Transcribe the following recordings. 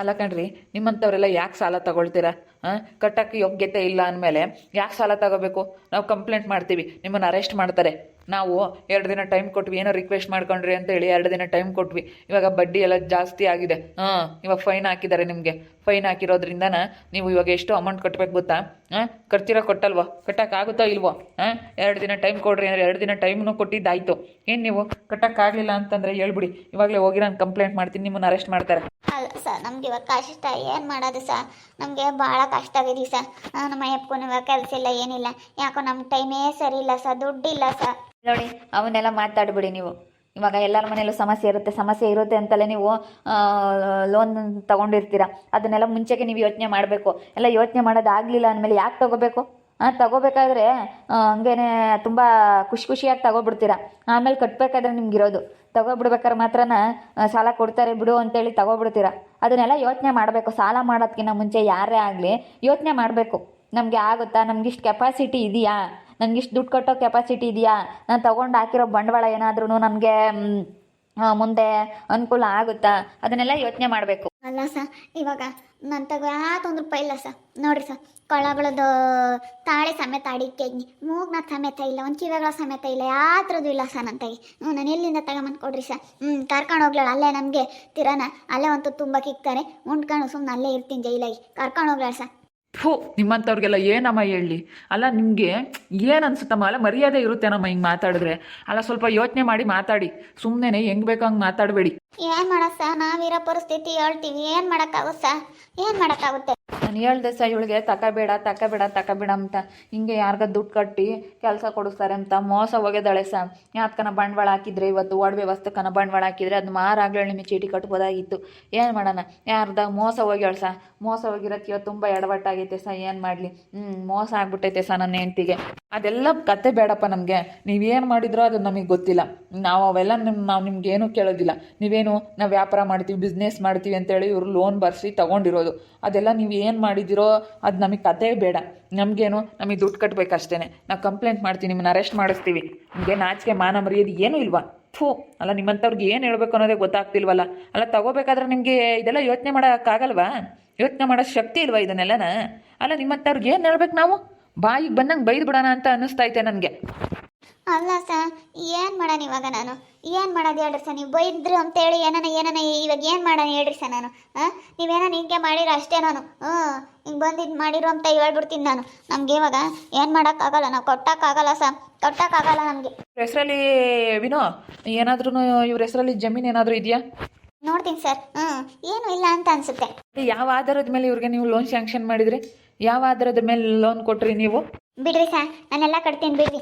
ಅಲ್ಲ ಕಣ್ರಿ ನಿಮ್ಮಂಥವರೆಲ್ಲ ಯಾಕೆ ಸಾಲ ತಗೊಳ್ತೀರಾ? ಹಾಂ ಕಟ್ಟಕ್ಕೆ ಯೋಗ್ಯತೆ ಇಲ್ಲ ಅಂದಮೇಲೆ ಯಾಕೆ ಸಾಲ ತಗೋಬೇಕು? ನಾವು ಕಂಪ್ಲೇಂಟ್ ಮಾಡ್ತೀವಿ, ನಿಮ್ಮನ್ನು ಅರೆಸ್ಟ್ ಮಾಡ್ತಾರೆ. ನಾವು ಎರಡು ದಿನ ಟೈಮ್ ಕೊಟ್ವಿ, ಏನೋ ರಿಕ್ವೆಸ್ಟ್ ಮಾಡ್ಕೊಂಡ್ರಿ ಅಂತ ಹೇಳಿ ಎರಡು ದಿನ ಟೈಮ್ ಕೊಟ್ವಿ. ಇವಾಗ ಬಡ್ಡಿ ಎಲ್ಲ ಜಾಸ್ತಿ ಆಗಿದೆ. ಹಾಂ, ಇವಾಗ ಫೈನ್ ಹಾಕಿದ್ದಾರೆ ನಿಮಗೆ. ಫೈನ್ ಹಾಕಿರೋದ್ರಿಂದ ನೀವು ಇವಾಗ ಎಷ್ಟು ಅಮೌಂಟ್ ಕಟ್ಬೇಕು ಗೊತ್ತಾ? ಹಾಂ, ಕಟ್ತೀರಾ ಕೊಟ್ಟಲ್ವೋ? ಕಟ್ಟೋಕ್ಕಾಗುತ್ತೋ ಇಲ್ವೋ? ಹಾಂ, ಎರಡು ದಿನ ಟೈಮ್ ಕೊಡ್ರಿ ಅಂದರೆ ಎರಡು ದಿನ ಟೈಮ್ನು ಕೊಟ್ಟಿದ್ದಾಯ್ತು. ಏನು ನೀವು? ಕಟ್ಟಕ್ಕಾಗಲಿಲ್ಲ ಅಂತಂದರೆ ಹೇಳ್ಬಿಡಿ. ಇವಾಗಲೇ ಹೋಗಿ ನಾನು ಕಂಪ್ಲೇಂಟ್ ಮಾಡ್ತೀನಿ, ನಿಮ್ಮನ್ನು ಅರೆಸ್ಟ್ ಮಾಡ್ತಾರೆ. ಅಲ್ಲ ಸರ್ ನಮ್ಗೆ ಇವಾಗ ಕಷ್ಟ ಏನು ಮಾಡೋದು ಸರ್ ನಮಗೆ ಭಾಳ ಕಷ್ಟ ಆಗಿದೆ ಸರ್ ನಮ್ಮ ಅಯ್ಯಪ್ಪಗೂ ಇವಾಗ ಕೆಲಸ ಇಲ್ಲ, ಏನಿಲ್ಲ. ಯಾಕೋ ನಮ್ಮ ಟೈಮೇ ಸರಿ ಇಲ್ಲ ಸರ್ ದುಡ್ಡಿಲ್ಲ ಸರ್ ನೋಡಿ ಅವನ್ನೆಲ್ಲ ಮಾತಾಡ್ಬಿಡಿ ನೀವು. ಇವಾಗ ಎಲ್ಲರ ಮನೆಯಲ್ಲೂ ಸಮಸ್ಯೆ ಇರುತ್ತೆ ಸಮಸ್ಯೆ ಇರುತ್ತೆ ಅಂತಲೇ ನೀವು ಲೋನ್ ತಗೊಂಡಿರ್ತೀರ. ಅದನ್ನೆಲ್ಲ ಮುಂಚೆಗೆ ನೀವು ಯೋಚನೆ ಮಾಡಬೇಕು. ಎಲ್ಲ ಯೋಚನೆ ಮಾಡೋದಾಗಲಿಲ್ಲ ಅಂದಮೇಲೆ ಯಾಕೆ ತಗೋಬೇಕು? ಹಾಂ ತಗೋಬೇಕಾದ್ರೆ ಹಂಗೇನೆ ತುಂಬ ಖುಷಿ ಖುಷಿಯಾಗಿ ತಗೋಬಿಡ್ತೀರಾ. ಆಮೇಲೆ ಕಟ್ಟಬೇಕಾದ್ರೆ ನಿಮ್ಗಿರೋದು. ತಗೋಬಿಡ್ಬೇಕಾದ್ರೆ ಮಾತ್ರನ ಆ, ಸಾಲ ಕೊಡ್ತಾರೆ ಬಿಡು ಅಂತೇಳಿ ತಗೋಬಿಡ್ತೀರಾ. ಅದನ್ನೆಲ್ಲ ಯೋಚನೆ ಮಾಡಬೇಕು. ಸಾಲ ಮಾಡೋದಕ್ಕಿಂತ ಮುಂಚೆ ಯಾರೇ ಆಗಲಿ ಯೋಚನೆ ಮಾಡಬೇಕು. ನಮಗೆ ಆಗುತ್ತಾ? ನಮಗಿಷ್ಟು ಕೆಪಾಸಿಟಿ ಇದೆಯಾ? ನನಗಿಷ್ಟು ದುಡ್ಡು ಕಟ್ಟೋ ಕೆಪಾಸಿಟಿ ಇದೆಯಾ? ನಾನು ತಗೊಂಡು ಹಾಕಿರೋ ಬಂಡವಾಳ ಏನಾದ್ರೂ ನನಗೆ ಮುಂದೆ ಅನುಕೂಲ ಆಗುತ್ತಾ? ಅದನ್ನೆಲ್ಲ ಯೋಚನೆ ಮಾಡಬೇಕು. ಅಲ್ಲ ಸರ್ ಇವಾಗ ನನ್ನ ತಗೋ ಯಾಕೆ ಒಂದು ರೂಪಾಯಿ ಇಲ್ಲ ಸರ್ ನೋಡಿರಿ ಸರ್ ಕೊಳಗಳದ್ದು ತಾಳೆ ಸಮೇತ ಅಡಿಕೆ ಮೂಗ್ನ ಸಮೇತ ಇಲ್ಲ, ಒಂದು ಕಿವೆಗಳ ಸಮೇತ ಇಲ್ಲ ಯಾತ್ರದ್ದು ಇಲ್ಲ ಸರ್ ನನ್ನ ತಗಿ. ಹ್ಞೂ, ನಾನು ಎಲ್ಲಿಂದ ತಗೊಂಬಂದು ಕೊಡ್ರಿ ಸರ್ ಹ್ಞೂ ಕರ್ಕೊಂಡು ಹೋಗ್ಲಾಳ ಅಲ್ಲೇ ನಮಗೆ ತಿರನ. ಅಲ್ಲೇ ಅಂತೂ ತುಂಬ ಕಿಕ್ತಾರೆ. ಉಂಡ್ಕೊಂಡು ಸುಮ್ಮನೆ ಅಲ್ಲೇ ಇರ್ತೀನಿ ಜೈಲಾಗಿ. ಕರ್ಕೊಂಡು ಹೋಗ್ಲಾಳ ಸರ್ ಥೂ ನಿಮ್ಮಂಥವ್ರಿಗೆಲ್ಲ ಏನಮ್ಮ ಹೇಳಿ? ಅಲ್ಲ, ನಿಮಗೆ ಏನು ಅನ್ಸುತ್ತಮ್ಮ? ಅಲ್ಲ, ಮರ್ಯಾದೆ ಇರುತ್ತೇನಮ್ಮ ಹಿಂಗೆ ಮಾತಾಡಿದ್ರೆ. ಅಲ್ಲ, ಸ್ವಲ್ಪ ಯೋಚನೆ ಮಾಡಿ ಮಾತಾಡಿ. ಸುಮ್ಮನೆ ಹೆಂಗೆ ಬೇಕೋ ಹಂಗೆ ಮಾತಾಡಬೇಡಿ. ಏನು ಮಾಡೋ ಸರ್ ನಾವಿರೋ ಪರಿಸ್ಥಿತಿ ಹೇಳ್ತೀವಿ. ಏನು ಮಾಡೋಕ್ಕಾಗುತ್ತೆ ಏನು ಮಾಡೋಕ್ಕಾಗುತ್ತೆ? ನಾನು ಹೇಳ್ದೆ ಸ ಇವಳಿಗೆ ತಕಬೇಡ ತಕಬೇಡ ತಕಬೇಡ ಅಂತ. ಹಿಂಗೆ ಯಾರಿಗ ದುಡ್ಡು ಕಟ್ಟಿ ಕೆಲಸ ಕೊಡಿಸ್ತಾರೆ ಅಂತ ಮೋಸ ಹೋಗಿದ್ದಾಳೆ ಸ ಯಾತ್ಕನ ಬಂಡವಾಳ ಹಾಕಿದ್ರೆ ಇವತ್ತು ಒಡವೆ ವ್ಯವಸ್ಥೆಕನ ಬಂಡವಾಳ ಹಾಕಿದ್ರೆ ಅದು ಮಾರಾಗ್ಲೇ ನಿಮಗೆ ಚೀಟಿ ಕಟ್ಬೋದಾಗಿತ್ತು. ಏನು ಮಾಡೋಣ? ಯಾರ್ದ ಮೋಸ ಹೋಗ್ಯಾಳ ಸ ಮೋಸ ಹೋಗಿರೋಕ್ಕೆ ಇವತ್ತು ತುಂಬ ಎಡವಟ್ಟಾಗೈತೆ ಸ ಏನು ಮಾಡಲಿ? ಹ್ಞೂ ಮೋಸ ಆಗ್ಬಿಟ್ಟೈತೆ ಸ ನನ್ನ ಹೆಂಡ್ತಿಗೆ. ಅದೆಲ್ಲ ಕತೆ ಬೇಡಪ್ಪ ನಮಗೆ. ನೀವೇನು ಮಾಡಿದ್ರೋ ಅದು ನಮಗೆ ಗೊತ್ತಿಲ್ಲ. ನಾವು ಅವೆಲ್ಲ ನಿಮ್ಮ ನಾವು ನಿಮ್ಗೇನು ಕೇಳೋದಿಲ್ಲ. ನೀವೇನು ನಾವು ವ್ಯಾಪಾರ ಮಾಡ್ತೀವಿ ಬಿಸ್ನೆಸ್ ಮಾಡ್ತೀವಿ ಅಂತೇಳಿ ಇವರು ಲೋನ್ ಬರ್ಸಿ ತಗೊಂಡಿರೋದು. ಅದೆಲ್ಲ ನೀವು ಏನು ಮಾಡಿದಿರೋ ಅದು ನಮಗೆ ಕತೆ ಬೇಡ. ನಮಗೇನು ನಮಗೆ ದುಡ್ಡು ಕಟ್ಟಬೇಕಷ್ಟೇ ನಾವು ಕಂಪ್ಲೇಂಟ್ ಮಾಡ್ತೀವಿ ನಿಮ್ಮನ್ನ ಅರೆಸ್ಟ್ ಮಾಡಿಸ್ತೀವಿ. ನಿಮಗೆ ನಾಚಿಕೆ ಮಾನ ಮರ್ಯಾದೆ ಏನೂ ಇಲ್ವಾ? ಥೂ, ಅಲ್ಲ ನಿಮ್ಮಂಥವ್ರಿಗೆ ಏನು ಹೇಳ್ಬೇಕು ಅನ್ನೋದೇ ಗೊತ್ತಾಗ್ತಿಲ್ವಲ್ಲ? ಅಲ್ಲ ತಗೋಬೇಕಾದ್ರೆ ನಿಮಗೆ ಇದೆಲ್ಲ ಯೋಚನೆ ಮಾಡೋಕ್ಕಾಗಲ್ವಾ? ಯೋಚನೆ ಮಾಡೋ ಶಕ್ತಿ ಇಲ್ವಾ ಇದನ್ನೆಲ್ಲನ? ಅಲ್ಲ ನಿಮ್ಮಂಥವ್ರಿಗೆ ಏನು ಹೇಳ್ಬೇಕು ನಾವು? ಬಾಯಿಗೆ ಬಂದಂಗೆ ಬೈದು ಬಿಡೋಣ ಅಂತ ಇದೆ ನನಗೆ. ಅಲ್ಲ ಸರ್ ಏನು ಮಾಡೋಣ ಇವಾಗ ನಾನು? ಏನು ಮಾಡೋದು ಹೇಳ್ರಿ ಸರ್ ನೀವು ಬೈದ್ರು ಅಂತೇಳಿ ಏನಾನ ಏನಾನ ಇವಾಗ ಏನು ಮಾಡೋಣ ಹೇಳ್ರಿ ಸರ್ ನಾನು? ಹಾಂ? ನೀವೇನೋ ಹಿಂಗೆ ಮಾಡಿರೋ ಅಷ್ಟೇ ನಾನು. ಹ್ಞೂ ಹಿಂಗೆ ಬಂದಿದ್ದು ಮಾಡಿರೋ ಅಂತ ಹೇಳ್ಬಿಡ್ತೀನಿ ನಾನು. ನಮ್ಗೆ ಇವಾಗ ಏನು ಮಾಡೋಕ್ಕಾಗಲ್ಲ ನಾವು ಕೊಟ್ಟಕ್ಕಾಗಲ್ಲ ಸರ್. ಕೊಟ್ಟಕ್ಕಾಗಲ್ಲ ನಮಗೆ. ಹೆಸರಲ್ಲಿ ವಿನೋ ಏನಾದ್ರೂ ಇವ್ರ ಹೆಸರಲ್ಲಿ ಜಮೀನು ಏನಾದರೂ ಇದೆಯಾ? ನೋಡ್ತೀನಿ ಸರ್. ಹ್ಞೂ ಏನು ಇಲ್ಲ ಅಂತ ಅನಿಸುತ್ತೆ. ಯಾವ ಆಧಾರದ ಮೇಲೆ ಇವ್ರಿಗೆ ನೀವು ಲೋನ್ ಸ್ಯಾಂಕ್ಷನ್ ಮಾಡಿದ್ರಿ? ಯಾವ ಆಧಾರದ ಮೇಲೆ ಲೋನ್ ಕೊಟ್ರಿ ನೀವು? ಬಿಡ್ರಿ ಸರ್ ನಾನೆಲ್ಲ ಕಟ್ತೀನಿ ಬಿಡ್ರಿ.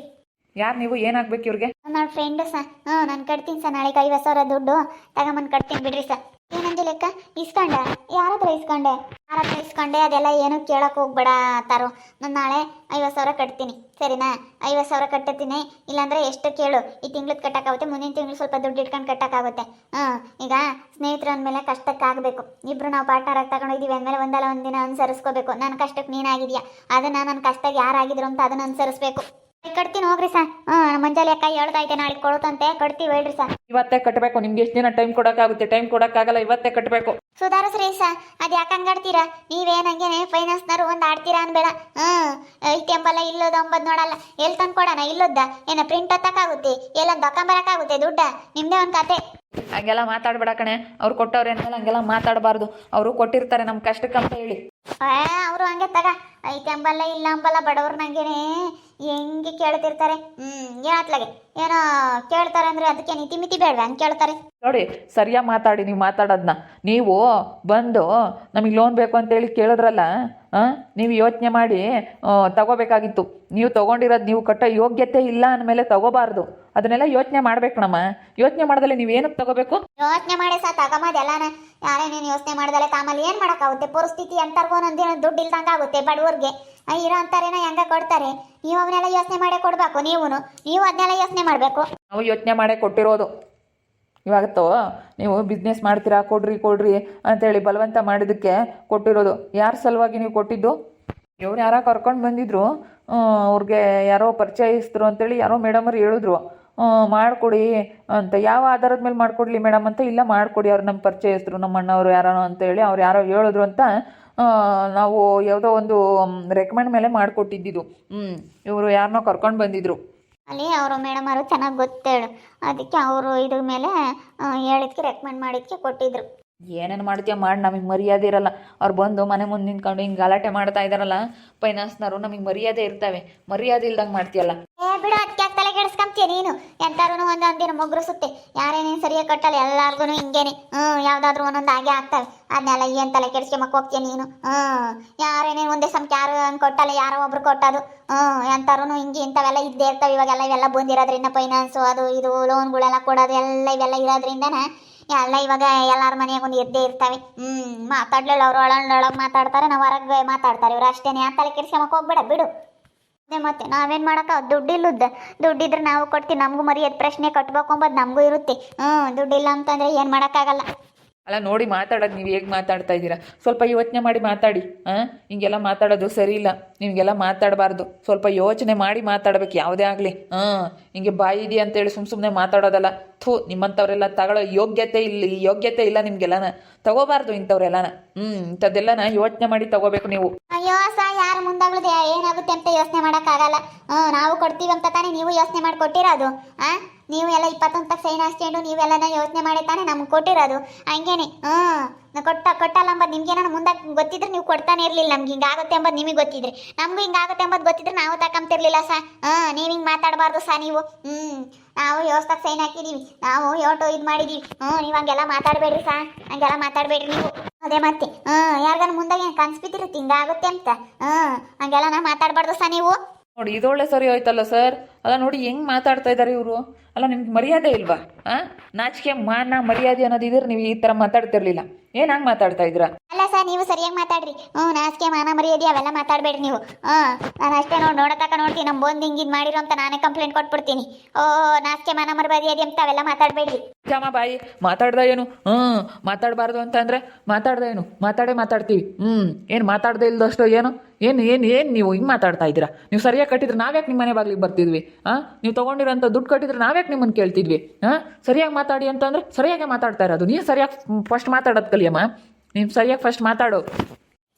ಯಾರು ನೀವು? ಏನಾಗ್ಬೇಕು ಇವ್ರಿಗೆ? ನನ್ನ ಫ್ರೆಂಡ್ ಸರ್ ಹ್ಞೂ ನಾನು ಕಟ್ತೀನಿ ಸರ್ ನಾಳೆ ಐವತ್ತು ಸಾವಿರ ದುಡ್ಡು. ತಗೊಂಬಂದು ಕಟ್ತೀನಿ ಬಿಡ್ರಿ ಸರ್ ಏನಂದಿ ಲೆಕ್ಕ? ಇಸ್ಕೊಂಡೆ? ಯಾರ ಹತ್ರ ಇಸ್ಕೊಂಡೆ? ಯಾರ ಹತ್ರ ಇಸ್ಕೊಂಡೆ? ಅದೆಲ್ಲ ಏನು ಕೇಳಕ್ಕೆ ಹೋಗ್ಬೇಡ ತಾರು. ನಾನು ನಾಳೆ ಐವತ್ತು ಸಾವಿರ ಕಟ್ತೀನಿ. ಸರಿನಾ? ಐವತ್ತು ಸಾವಿರ ಕಟ್ಟತೀನಿ ಇಲ್ಲಾಂದ್ರೆ ಎಷ್ಟು ಕೇಳು? ಈ ತಿಂಗ್ಳದ್ದು ಕಟ್ಟಕ್ಕಾಗುತ್ತೆ, ಮುಂದಿನ ತಿಂಗಳು ಸ್ವಲ್ಪ ದುಡ್ಡು ಇಟ್ಕೊಂಡು ಕಟ್ಟಕ್ಕಾಗುತ್ತೆ. ಹಾಂ ಈಗ ಸ್ನೇಹಿತರು ಅಂದಮೇಲೆ ಕಷ್ಟಕ್ಕಾಗಬೇಕು ಇಬ್ರು ನಾವು ಪಾರ್ಟ್ನರ್ ಆಗಿ ತಗೊಂಡಿದ್ದೀವಿ ಅಂದಮೇಲೆ ಒಂದಲ್ಲ ಒಂದಿನ ಅನುಸರಿಸ್ಕೋಬೇಕು. ನನ್ನ ಕಷ್ಟಕ್ಕೆ ನೀನಾಗಿದೆಯಾ? ಅದನ್ನು ನನ್ನ ಕಷ್ಟಕ್ಕೆ ಯಾರಾಗಿದ್ರು ಅಂತ ಅದನ್ನು ಅನುಸರಿಸ್ಬೇಕು. ಕಟ್ತೀನಿ ಹೋಗ್ರಿ ಸರ್. ಹ್ಞೂ ಮಂಜಾಲಿ ಅಕ್ಕ ಇದ್ದೆ ನಾಳೆ ಕೊಡುತ್ತಂತೆ. ಕಟ್ತೀವಿ ಹೇಳ್ರಿ ಸರ್. ಇವತ್ತೇ ಕಟ್ಟಬೇಕು ನಿಮ್ಗೆ ಎಷ್ಟು ದಿನ ಟೈಮ್ ಕೊಡೋಕ್ಕಾಗುತ್ತೆ? ಟೈಮ್ ಕೊಡೋಕ್ಕಾಗಲ್ಲ ಇವತ್ತೇ ಕಟ್ಟಬೇಕು ಸುಧಾರಿಸ್ರಿ ಸರ್. ಅದು ಯಾಕೆ ಹಂಗಾಡ್ತೀರಾ? ನೀವೇನಂಗೆ ಫೈನಾನ್ಸ್ನವ್ರು ಒಂದು ಆಡ್ತೀರಾ ಅನ್ಬೇಡ. ಹ್ಞೂ ಐತಿ ಎಂಬಲ್ಲ ಇಲ್ಲೋದು ಅಂಬದ್ ನೋಡಲ್ಲ. ಎಲ್ಲಿ ತಂದು ಕೊಡೋಣ ಇಲ್ಲೋದ್ದ? ಏನ ಪ್ರಿಂಟ್ ಹತ್ತಕ್ಕಾಗುತ್ತೆ? ಎಲ್ಲ ತಕೊಂಬರಕ್ಕಾಗುತ್ತೆ ದುಡ್ಡ? ನಿಮ್ಮದೇ ಒಂದು ಕತೆ. ಹಂಗೆಲ್ಲ ಮಾತಾಡ್ಬೇಡ ಕಣೆ. ಅವ್ರು ಕೊಟ್ಟವ್ರು ಅಂದ್ಮೇಲೆ ಹಂಗೆಲ್ಲ ಮಾತಾಡಬಾರ್ದು. ಅವರು ಕೊಟ್ಟಿರ್ತಾರೆ ನಮ್ಮ ಕಷ್ಟಕ್ಕಂತ ಹೇಳಿ. ಅವರು ಹಂಗೆ ತಗ. ಐತಿ ಅಂಬಲ್ಲ ಇಲ್ಲ ಅಂಬಲ್ಲ ಬಡವ್ರು ನಂಗೇನೆ ಹೆಂಗೆ ಕೇಳ್ತಿರ್ತಾರೆ? ಹ್ಮ್, ಏನಾತ್ಲಾಗೆ? ಏನೋ ಕೇಳ್ತಾರೆ ಅಂದ್ರೆ ಅದಕ್ಕೆ ನೀತಿ ಮಿತಿ ಹಂಗೆ ಕೇಳ್ತಾರೆ? ನೋಡಿ, ಸರಿಯಾಗಿ ಮಾತಾಡಿ, ನೀವು ಮಾತಾಡೋದನ್ನ ನೀವು ಬಂದು ನಮಗೆ ಲೋನ್ ಬೇಕು ಅಂತೇಳಿ ಕೇಳಿದ್ರಲ್ಲ ನೀವು ಯೋಚನೆ ಮಾಡಿ ತಗೋಬೇಕಾಗಿತ್ತು. ನೀವು ತಗೊಂಡಿರೋದು ನೀವು ಕಟ್ಟೋ ಯೋಗ್ಯತೆ ಇಲ್ಲ ಅಂದಮೇಲೆ ತಗೋಬಾರ್ದು. ಅದನ್ನೆಲ್ಲ ಯೋಚನೆ ಮಾಡ್ಬೇಕಣಮ್ಮ ಯೋಚನೆ ಮಾಡ್ದಲೆ ನೀವು ಏನಕ್ಕೆ ತಗೋಬೇಕು? ಯೋಚನೆ ಮಾಡಿ ಸಾ ತಗೊಂಬೋದೆಲ್ಲಾನ ಯಾರೇ ನೀನು ಯೋಚನೆ ಮಾಡ್ದಲೆ ತಾಮಲ್ಲಿ ಏನು ಮಾಡೋಕ್ಕಾಗುತ್ತೆ? ಪರಿಸ್ಥಿತಿ ಅಂತರ್ಗೋ ನಂದೇನು ದುಡ್ಡು ಇಲ್ದಂಗೆ ಆಗುತ್ತೆ ಬಡವ್ರಿಗೆ. ಇರೋ ಅಂತಾರೇನ ಹೆಂಗೆ ಕೊಡ್ತಾರೆ? ನೀವು ಅವನ್ನೆಲ್ಲ ಯೋಚನೆ ಮಾಡೇ ಕೊಡಬೇಕು ನೀವು ನೀವು ಅದನ್ನೆಲ್ಲ ಯೋಚನೆ ಮಾಡಬೇಕು. ನಾವು ಯೋಚನೆ ಮಾಡೇ ಕೊಟ್ಟಿರೋದು. ಇವಾಗತ್ತೋ ನೀವು ಬಿಸ್ನೆಸ್ ಮಾಡ್ತೀರಾ, ಕೊಡ್ರಿ ಕೊಡ್ರಿ ಅಂತೇಳಿ ಬಲವಂತ ಮಾಡಿದ್ದಕ್ಕೆ ಕೊಟ್ಟಿರೋದು. ಯಾರ ಸಲುವಾಗಿ ನೀವು ಕೊಟ್ಟಿದ್ದು? ಇವ್ರು ಯಾರೋ ಕರ್ಕೊಂಡು ಬಂದಿದ್ರು? ಅವ್ರಿಗೆ ಯಾರೋ ಪರಿಚಯಿಸಿದ್ರು ಅಂತೇಳಿ ಯಾರೋ ಮೇಡಮರು ಹೇಳಿದ್ರು. ಮಾಡಿಕೊಡಿ ಅಂತ. ಯಾವ ಆಧಾರದ ಮೇಲೆ ಮಾಡಿಕೊಡ್ಲಿ ಮೇಡಮ್ ಅಂತ? ಇಲ್ಲ, ಮಾಡಿಕೊಡಿ. ಅವ್ರು ನಮ್ಮ ಪರಿಚಯಸ್ಥರು ನಮ್ಮ ಅಣ್ಣವರು ಯಾರೋ ಅಂತೇಳಿ ಅವ್ರು ಯಾರೋ ಹೇಳಿದ್ರು ಅಂತ ನಾವು ಯಾವುದೋ ಒಂದು ರೆಕಮೆಂಡ್ ಮೇಲೆ ಮಾಡಿಕೊಟ್ಟಿದ್ದಿದ್ದು ಹ್ಞೂ ಇವರು ಯಾರನ್ನೋ ಕರ್ಕೊಂಡು ಬಂದಿದ್ರು. ಅಲ್ಲಿ ಅವರು ಮೇಡಮ್ ಅವರು ಚೆನ್ನಾಗಿ ಗೊತ್ತೇಳು. ಅದಕ್ಕೆ ಅವರು ಇದ್ರ ಮೇಲೆ ಹೇಳಿದ್ಕೆ ರೆಕಮೆಂಡ್ ಮಾಡಿದ್ಕೆ ಕೊಟ್ಟಿದ್ರು. ಏನೇನು ಮಾಡ್ತೀಯ ಮಾಡಿ, ನಮಗೆ ಮರ್ಯಾದೆ ಇರಲ್ಲ. ಅವ್ರು ಬಂದು ಮನೆ ಮುಂದೆ ನಿಂತ್ಕೊಂಡು ಹಿಂಗೆ ಗಲಾಟೆ ಮಾಡ್ತಾ ಇದ್ದಾರಲ್ಲ ಫೈನಾನ್ಸ್ನವರು ನಮಗೆ ಮರ್ಯಾದೆ ಇರ್ತವೆ. ಮರ್ಯಾದೆ ಇಲ್ದಂಗೆ ಮಾಡ್ತೀಯಲ್ಲ. ಬಿಡು ಅದಕ್ಕೆ ತಲೆ ಕೆಡಿಸ್ಕೊಂತೀಯ ನೀನು? ಎಂತಾರು ಒಂದೊಂದು ದಿನ ಮುಗ್ರಿಸುತ್ತೆ. ಯಾರೇನೇನು ಸರಿಯಾಗಿ ಕಟ್ಟಲ್ಲ ಎಲ್ಲಾರ್ಗು ಹಿಂಗೇನೆ. ಹ್ಞೂ ಯಾವ್ದಾದ್ರು ಒಂದೊಂದು ಹಾಗೆ ಆಗ್ತವೆ. ಅದನ್ನೆಲ್ಲ ಏನು ತಲೆ ಕೆಡಿಸ್ಕೊಂಬಕ್ ಹೋಗ್ತೀಯ ನೀನು? ಹ್ಞೂ ಯಾರೇನೇನು ಒಂದೇ ಸಮಕ್ಕೆ ಯಾರು ಕೊಟ್ಟಲ್ಲ, ಯಾರೋ ಒಬ್ರು ಕೊಟ್ಟದು. ಹ್ಞೂ ಎಂತಾರು ಹಿಂಗೆ ಇಂಥವೆಲ್ಲ ಇದ್ದೇ ಇರ್ತವೆ. ಇವಾಗೆಲ್ಲ ಇವೆಲ್ಲ ಬಂದಿರೋದ್ರಿಂದ ಫೈನಾನ್ಸು ಅದು ಇದು ಲೋನ್ಗಳೆಲ್ಲ ಕೊಡೋದು, ಎಲ್ಲ ಇವೆಲ್ಲ ಇರೋದ್ರಿಂದನೇ ಎಲ್ಲ ಇವಾಗ ಎಲ್ಲಾರ ಮನೆಯಾಗ ಒಂದು ಇದ್ದೇ ಇರ್ತಾವೆ. ಹ್ಮ್, ಮಾತಾಡ್ಲಿಲ್ಲ ಅವ್ರು ಒಳಗೆ ಮಾತಾಡ್ತಾರೆ, ನಾವು ಹೊರಗೆ ಮಾತಾಡ್ತಾರೆ. ಇವ್ರು ಅಷ್ಟೇನೆ. ಆ ತಲೆ ಕೆಡ್ಸ್ಕೊಂಬಕ್ ಹೋಗ್ಬೇಡ, ಬಿಡು. ಅದೇ ಮತ್ತೆ, ನಾವೇನ್ ಮಾಡಕ ದುಡ್ಡಿಲ್ಲದ. ದುಡ್ಡಿದ್ರೆ ನಾವು ಕೊಡ್ತೀವಿ. ನಮಗೂ ಮರ್ಯಾದ. ಪ್ರಶ್ನೆ ಕಟ್ಬೇಕು ಅಂಬದ್ ನಮಗೂ ಇರುತ್ತೆ. ಹ್ಮ್, ದುಡ್ಡಿಲ್ಲ ಅಂತಂದ್ರೆ ಏನ್ ಮಾಡಕ್ಕಾಗಲ್ಲ. ಅಲ್ಲ, ನೋಡಿ ಮಾತಾಡೋದು ನೀವು ಹೇಗೆ ಮಾತಾಡ್ತಾ ಇದ್ದೀರಾ? ಸ್ವಲ್ಪ ಯೋಚನೆ ಮಾಡಿ ಮಾತಾಡಿ. ಹಾಂ ಹಿಂಗೆಲ್ಲ ಮಾತಾಡೋದು ಸರಿ ಇಲ್ಲ. ನಿಮಗೆಲ್ಲ ಮಾತಾಡಬಾರ್ದು. ಸ್ವಲ್ಪ ಯೋಚನೆ ಮಾಡಿ ಮಾತಾಡಬೇಕು. ಯಾವುದೇ ಆಗಲಿ. ಹಾಂ ಹಿಂಗೆ ಬಾಯಿ ಇದೆಯಾ ಅಂತೇಳಿ ಸುಮ್ಮ ಸುಮ್ಮನೆ ಮಾತಾಡೋದಲ್ಲ. ಥೂ, ನಿಮ್ಮಂಥವ್ರೆಲ್ಲ ತಗೊಳ್ಳೋ ಯೋಗ್ಯತೆ ಇಲ್ಲ ಯೋಗ್ಯತೆ ಇಲ್ಲ ನಿಮಗೆಲ್ಲನ. ತಗೋಬಾರ್ದು ಇಂಥವ್ರೆಲ್ಲನ. ಹ್ಞೂ ಇಂಥದ್ದೆಲ್ಲನ ಯೋಚನೆ ಮಾಡಿ ತಗೋಬೇಕು ನೀವು. ಅಯ್ಯೋ ಸಾ ಯಾರ ಮುಂದಾಗ್ಲದೆ? ಏನಾಗುತ್ತೆ ಅಂತ ಯೋಚನೆ ಮಾಡೋಕ್ಕಾಗಲ್ಲ. ಹ್ಞೂ ನಾವು ಕೊಡ್ತೀವಿ ಅಂತ ತಾನೇ ನೀವು ಯೋಚನೆ ಮಾಡಿ ಕೊಟ್ಟಿರೋದು ಆ? ನೀವು ಎಲ್ಲ ಇಪ್ಪತ್ತೊಂದು ಸೈನ್ ಹಾಸ್ಕೊಂಡು ನೀವೆಲ್ಲನ ಯೋಚನೆ ಮಾಡಿ ತಾನೇ ನಮ್ಗೆ ಕೊಟ್ಟಿರೋದು? ಹಂಗೇನೆ. ನಾ ಕೊಟ್ಟ, ಕೊಟ್ಟಲ್ಲ ಅಂಬದು ನಿಮ್ಗೇನೋ ಮುಂದೆ ಗೊತ್ತಿದ್ರೆ ನೀವು ಕೊಡ್ತಾನೆ ಇರ್ಲಿಲ್ಲ. ನಮ್ಗೆ ಹಿಂಗಾಗುತ್ತೆ ಎಂಬುದು ನಿಮಗೆ ಗೊತ್ತಿದ್ರೆ. ನಮಗೂ ಹಿಂಗಾಗುತ್ತೆ ಎಂಬುದು ಗೊತ್ತಿದ್ರೆ ನಾವು ತಕೊಂತಿರ್ಲಿಲ್ಲ ಸಾ. ಹಾಂ ನೀವು ಹಿಂಗೆ ಮಾತಾಡಬಾರ್ದು ಸಾ ನೀವು. ಹ್ಞೂ ನಾವು ಯೋಸ್ತಾಗ ಸೈನ್ ಹಾಕಿದ್ದೀವಿ ನಾವು ಯೋಟೋ ಇದು ಮಾಡಿದೀವಿ. ಹ್ಞೂ ನೀವು ಹಂಗೆಲ್ಲ ಮಾತಾಡಬೇಡ್ರಿ ಸಾ. ಹಂಗೆಲ್ಲ ಮಾತಾಡಬೇಡ್ರಿ ನೀವು. ಅದೇ ಮತ್ತೆ. ಹ್ಞೂ ಯಾರಿಗಾನ ಮುಂದಾಗ ಏನು ಕನ್ಸ್ಬಿಟ್ಟಿರುತ್ತೆ ಹಿಂಗಾಗುತ್ತೆ ಅಂತ. ಹ್ಞೂ ಹಂಗೆಲ್ಲ ನಾ ಮಾತಾಡಬಾರ್ದು ಸಾ ನೀವು. ನೋಡಿ, ಇದೊಳ್ಳೆ ಸರಿ ಹೋಯ್ತಲ್ಲ ಸರ್? ಅಲ್ಲ ನೋಡಿ, ಹೆಂಗ್ ಮಾತಾಡ್ತಾ ಇದ್ದಾರೆ ಇವರು? ಅಲ್ಲ, ನಿಮ್ಗೆ ಮರ್ಯಾದೆ ಇಲ್ವಾ? ಹಾಂ ನಾಚಿಕೆ ಮಾನ, ಮರ್ಯಾದೆ ಅನ್ನೋದಿದ್ರೆ ನೀವು ಈ ತರ ಮಾತಾಡ್ತಿರ್ಲಿಲ್ಲ. ಏನ್ ಹಂಗ್ ಮಾತಾಡ್ತಾ ಇದ್ರ ಅಲ್ಲ ಸರ್, ನೀವು ಸರಿಯಾಗಿ ಮಾತಾಡ್ರಿ. ಹ್ಞೂ ನಾಚಿಕೆ, ಮಾನ, ಮರ್ಯಾದೆ, ಅವೆಲ್ಲ ಮಾತಾಡಬೇಡ್ರಿ ನೀವು. ಹಾಂ ನಾನು ಅಷ್ಟೇ ನೋಡಿ, ನೋಡತಕ್ಕ ನೋಡ್ತೀನಿ ನಮ್ಮ ಬಂದು ಹಿಂಗೆ ಇದು ಮಾಡಿರೋ ಅಂತ ನಾನೇ ಕಂಪ್ಲೇಂಟ್ ಕೊಟ್ಬಿಡ್ತೀನಿ. ಓ, ನಾಚಿಕೆ, ಮಾನ, ಮರ್ಯಾದೆ ಅಂತ ಅವೆಲ್ಲ ಮಾತಾಡಬೇಡ್ರಿ. ಜಾಮ ಬಾಯಿ ಮಾತಾಡ್ದ ಏನು? ಹ್ಞೂ, ಮಾತಾಡಬಾರ್ದು ಅಂತಂದ್ರೆ ಮಾತಾಡ್ದ ಏನು? ಮಾತಾಡೇ ಮಾತಾಡ್ತೀವಿ. ಹ್ಞೂ, ಏನು ಮಾತಾಡದೆ ಇಲ್ದಷ್ಟು ಏನು? ಏನು ಏನು ಏನು ನೀವು ಹಿಂಗೆ ಮಾತಾಡ್ತಾ ಇದ್ದೀರಾ? ನೀವು ಸರಿಯಾಗಿ ಕಟ್ಟಿದ್ರೆ ನಾವ್ಯಾಕೆ ನಿಮ್ಮ ಮನೆ ಬಾಗಿಲಿಗೆ ಬರ್ತಿದ್ವಿ? ಹಾಂ, ನೀವು ತೊಗೊಂಡಿರೋಂಥ ದುಡ್ಡು ಕಟ್ಟಿದ್ರೆ ನಾವ್ಯಾಕೆ ನಿಮ್ಮನ್ನು ಕೇಳ್ತಿದ್ವಿ? ಹಾಂ, ಸರಿಯಾಗಿ ಮಾತಾಡಿ ಅಂತಂದ್ರೆ ಸರಿಯಾಗಿ ಮಾತಾಡ್ತಾ ಇರೋದು. ನೀನು ಸರಿಯಾಗಿ ಫಸ್ಟ್ ಮಾತಾಡೋದು ಕಲಿಯಮ್ಮ. ನೀವು ಸರಿಯಾಗಿ ಫಸ್ಟ್ ಮಾತಾಡು.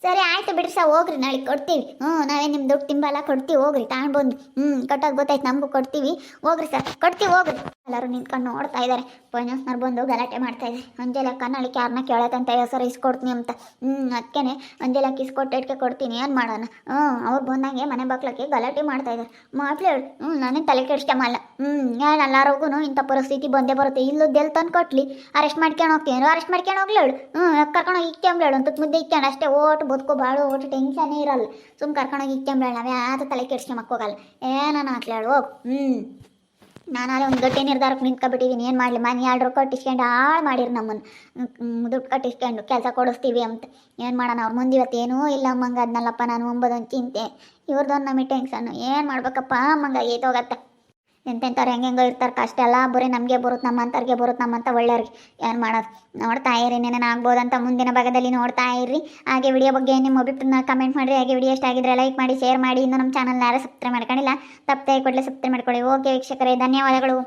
ಸರಿ, ಆಯ್ತು ಬಿಡ್ರಿ ಸರ್, ಹೋಗ್ರಿ, ನಾಳೆ ಕೊಡ್ತೀವಿ. ಹ್ಞೂ ನಾವೇ ನಿಮ್ಮ ದುಡ್ಡು ತಿಂಬಲ್ಲ, ಕೊಡ್ತೀವಿ, ಹೋಗ್ರಿ ತಗೊಂಡು ಹ್ಞೂ ಕಟ್ಟೋದು ಗೊತ್ತಾಯ್ತು, ನಮಗೂ ಕೊಡ್ತೀವಿ. ಹೋಗ್ರಿ ಸರ್, ಕೊಡ್ತೀವಿ, ಹೋಗ್ರಿ. ಎಲ್ಲರೂ ನಿಂತ್ಕೊಂಡು ನೋಡ್ತಾ ಇದ್ದಾರೆ ಫೈನಾನ್ಸ್ನವ್ರು ಬಂದು ಗಲಾಟೆ ಮಾಡ್ತಾ ಇದ್ದಾರೆ ಅಂಜಲಕ್ಕ ಕ್ಯಾರ್ನ ಯಾರನ್ನ ಕೇಳತ್ತಂತ ಹೆಸರು ಇಸ್ಕೊಡ್ತೀನಿ ಅಂತ. ಹ್ಞೂ ಅದಕ್ಕೇನೆ ಅಂಜಲಕ್ಕ ಇಸ್ಕೊಟ್ಟಿಟ್ಕೆ ಕೊಡ್ತೀನಿ, ಏನು ಮಾಡೋಣ? ಹ್ಞೂ ಅವ್ರು ಬಂದಂಗೆ ಮನೆ ಬಾಗ್ಲಕ್ಕೆ ಗಲಾಟೆ ಮಾಡ್ತಾ ಇದ್ದಾರೆ ಮಾತಾಡು ಹ್ಞೂ ನಾನೇ ತಲೆ ಕೆಡಿಸ್ಕೊಂಬಲ್ಲ. ಹ್ಞೂ ಏನು ಎಲ್ಲರಿಗೂ ಇಂಥ ಪರಿಸ್ಥಿತಿ ಬಂದೇ ಬರುತ್ತೆ. ಇಲ್ಲೂ ಎಲ್ಲಿ ತಂದು ಕೊಟ್ಲಿ, ಅರೆಸ್ಟ್ ಮಾಡ್ಕೊಂಡು ಹೋಗ್ತೀನಿ. ಅರೆಸ್ಟ್ ಮಾಡ್ಕೊಂಡು ಹೋಗ್ಲಿ ಹೇಳು. ಹ್ಞೂ ಕರ್ಕೊಂಡು ಇಕ್ಕೊಂಬ್ಲೇಳು ಅಂತ ಮುದ್ದೆ ಇಕ್ಕೊಂಡು ಅಷ್ಟೇ, ಓಟು ಬದುಕೋ ಬಾಳು, ಒಟ್ಟು ಟೆನ್ಷನೇ ಇರಲ್ಲ. ಸುಮ್ ಕರ್ಕೊಂಡೋಗಿ ಇಕ್ಕೊಂಬ್ಲೇಳು ನಾವೇ ಆತ ತಲೆ ಕೆಡ್ಸ್ಕೊಂಬಕ್ ಹೋಗಲ್ಲ. ಏನಾನ ಹಾಕ್ಲೇಳು ಹೋಗು. ಹ್ಞೂ ನಾನಾದ್ರೆ ಒಂದು ಗಟ್ಟಿ ನಿರ್ಧಾರಕ್ಕೆ ನಿಂತ್ಕೊಬಿಟ್ಟಿದ್ದೀನಿ ಏನು ಮಾಡಲಿ? ಮನೆ ಎರಡು ರೂಪಾಯಿ ಕಟ್ಟಿಸ್ಕೊಂಡು ಹಾಳು ಮಾಡಿರಿ ನಮ್ಮನ್ನು ದುಡ್ಡು ಕಟ್ಟಿಸ್ಕೊಂಡು ಕೆಲಸ ಕೊಡಿಸ್ತೀವಿ ಅಂತ. ಏನು ಮಾಡೋಣ? ಅವ್ರು ಮುಂದೆ ಇವತ್ತು ಏನೂ ಇಲ್ಲ ಅಮ್ಮಂಗೆ. ಅದನ್ನಲ್ಲಪ್ಪ ನಾನು ಒಂಬದೊಂದು ಚಿಂತೆ. ಇವ್ರದ್ದೊಂದು ನಮಗೆ ಟೆನ್ಷನ್ನು ಏನು ಮಾಡ್ಬೇಕಪ್ಪ ಅಮ್ಮಂಗೆ? ಆಗೈತೋಗತ್ತೆ ಎಂತೆಂಥವ್ರು ಹೆಂಗೆಂಗೋ ಇರ್ತಾರೆ ಕಷ್ಟ ಎಲ್ಲ ಬರೀ ನಮಗೆ ಬರುತ್ತೆ ನಮ್ಮಂಥವ್ರಿಗೆ ಬರುತ್ತೆ ನಮ್ಮಂಥ ಒಳ್ಳೆಯವ್ರಿಗೆ. ಏನು ಮಾಡೋದು? ನೋಡ್ತಾ ಇರಿ ಏನೇನು ಆಗ್ಬೋದಂತ ಮುಂದಿನ ಭಾಗದಲ್ಲಿ ನೋಡ್ತಾ ಇರ್ರಿ. ಹಾಗೆ ವಿಡಿಯೋ ಬಗ್ಗೆ ನಿಮ್ಮ ಅಭಿಪ್ರಾಯ ಕಮೆಂಟ್ ಮಾಡಿರಿ. ಹಾಗೆ ವಿಡಿಯೋ ಇಷ್ಟ ಆಗಿದ್ರೆ ಲೈಕ್ ಮಾಡಿ ಶೇರ್ ಮಾಡಿ. ಇನ್ನು ನಮ್ಮ ಚಾನಲ್ನ ಯಾರು ಸಬ್ಸ್ಕ್ರೈಬ್ ಮಾಡ್ಕೊಂಡಿಲ್ಲ, ತಪ್ಪದೆ ಕೊಡಲಿ ಸಬ್ಸ್ಕ್ರೈಬ್ ಮಾಡ್ಕೊಳ್ಳಿ. ಓಕೆ ವೀಕ್ಷಕರೇ, ಧನ್ಯವಾದಗಳು.